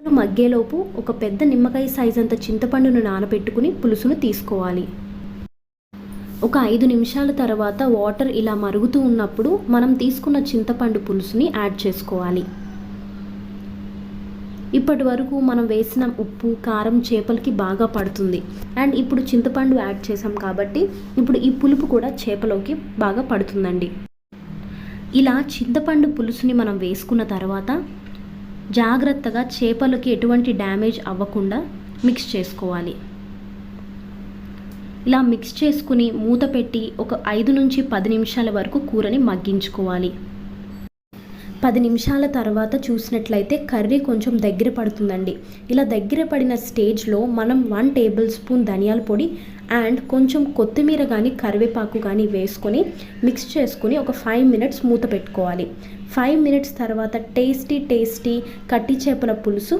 మగ్గేలోపు ఒక పెద్ద నిమ్మకాయ సైజ్ అంత చింతపండును నానబెట్టుకుని పులుసును తీసుకోవాలి. ఒక ఐదు నిమిషాల తర్వాత వాటర్ ఇలా మరుగుతూ ఉన్నప్పుడు మనం తీసుకున్న చింతపండు పులుసుని యాడ్ చేసుకోవాలి. ఇప్పటి వరకు మనం వేసిన ఉప్పు కారం చేపలకి బాగా పడుతుంది. అండ్ ఇప్పుడు చింతపండు యాడ్ చేసాం కాబట్టి ఇప్పుడు ఈ పులుపు కూడా చేపలోకి బాగా పడుతుందండి. ఇలా చింతపండు పులుసుని మనం వేసుకున్న తర్వాత జాగ్రత్తగా చేపలకి ఎటువంటి డ్యామేజ్ అవ్వకుండా మిక్స్ చేసుకోవాలి. ఇలా మిక్స్ చేసుకుని మూత పెట్టి ఒక ఐదు నుంచి పది నిమిషాల వరకు కూరని మగ్గించుకోవాలి. పది నిమిషాల తర్వాత చూసినట్లయితే కర్రీ కొంచెం దగ్గర పడుతుందండి. ఇలా దగ్గర పడిన స్టేజ్లో మనం వన్ టేబుల్ స్పూన్ ధనియాల పొడి అండ్ కొంచెం కొత్తిమీర కానీ కరివేపాకు కానీ వేసుకొని మిక్స్ చేసుకుని ఒక ఫైవ్ మినిట్స్ మూత పెట్టుకోవాలి. ఫైవ్ మినిట్స్ తర్వాత టేస్టీ టేస్టీ కట్టి చేపల పులుసు